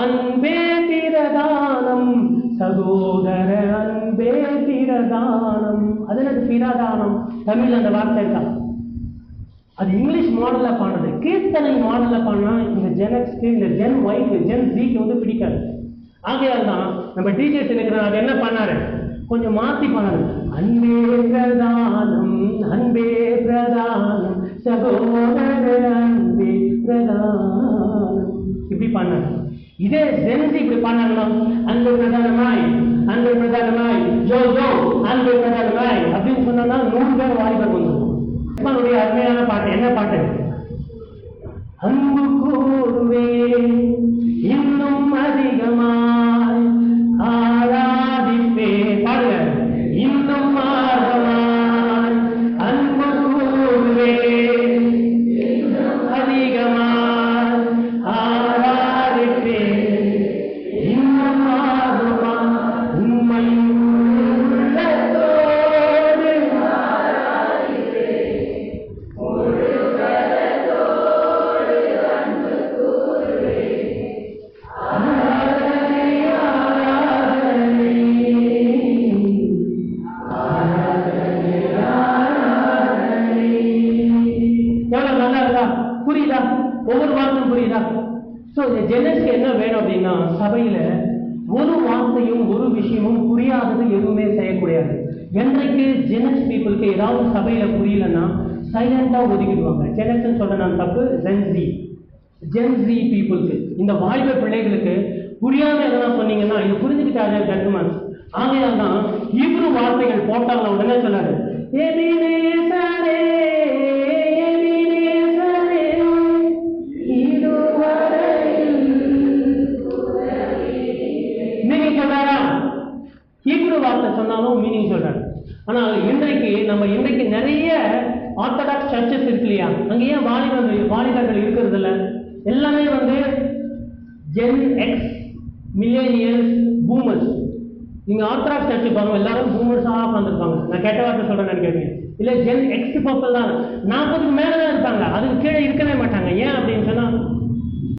அன்பே பிரதானம் சகோதர அன்பே பிரதானம் அது என்னது பிரதானம் தமிழ் அந்த வார்த்தை தான் அது இங்கிலீஷ் மாடல்ல பாடுறது. கீர்த்தனை மாடல்ல பாடினா இந்த ஜெனக்ஸ்க்கு இந்த ஜென் ஒய்க்கு ஜென் ஜிக்கு வந்து பிடிக்காது. ஆகையால் தான் நம்ம டிஜே தினகரன் அது என்ன பண்ணாரு? கொஞ்சம் மாத்தி பண்ணாரு. அன்பே பிரதானம் அன்பே பிரதானம் சகோதர அன்பே பிரதானம். இப்படி பண்ணாரு. இதே செஞ்சு இப்படி பண்ணாங்கன்னா அன்பு பிரதானமாய் அன்பு பிரதானமாய் ஜோ ஜோ அன்பு பிரதானமாய் அப்படின்னு சொன்னா நூறு பேர் வாலிபர் வந்துடும் அருமையான பாட்டு என்ன பாட்டு? அன்பு கூறுவே இன்னும் அதிகமா புரியுதா? ஒவ்வொரு வார்த்தையும் புரியுதா? ஸோ இந்த ஜெனஸ்க்கு என்ன வேணும் அப்படின்னா சபையில ஒரு வார்த்தையும் ஒரு விஷயமும் புரியாதது எதுவுமே செய்யக்கூடாது. என்றைக்கு ஜெனஸ் பீப்புளுக்கு ஏதாவது சபையில புரியலன்னா சைலண்டா ஒதுக்கிடுவாங்க. ஜெனஸ்ன்னு சொல்ல நான் தப்பு? ஜென்சி ஜென்சி பீப்புளுக்கு. இந்த வாலிப பிள்ளைகளுக்கு புரியாத எதனா சொன்னீங்கன்னா இது புரிஞ்சுக்கிட்டாலே கட்டுமான் ஆகையால் தான் இவ்ரு வார்த்தைகள் போட்டாங்க உடனே சொல்லாரு ஹீப்ரு வார்த்தை சொன்னாலும் மீனிங் சொல்றாரு. ஆனால் இன்றைக்கு நம்ம இன்றைக்கு நிறைய ஆர்த்தடாக்ஸ் சர்ச்சஸ் இருக்கு இல்லையா? அங்க ஏன் வாலிபர்கள் வாலிபர்கள் இருக்கிறது இல்ல? எல்லாமே வந்து ஜென் எக்ஸ் மில்லேனியல்ஸ் பூமர்ஸ் நீங்க ஆர்த்தடாக்ஸ் சர்ச்சு பாருங்க எல்லாரும் பூமர்ஸாக உட்காந்துருப்பாங்க நான் கெட்ட வார்த்தை சொல்றேன்னு நினைக்கிறேன் இல்ல ஜென் எக்ஸ் பர்சல் தான். நாற்பதுக்கு மேலே தான் இருப்பாங்க. அதுக்கு கீழே இருக்கவே மாட்டாங்க. ஏன் அப்படின்னு சொன்னா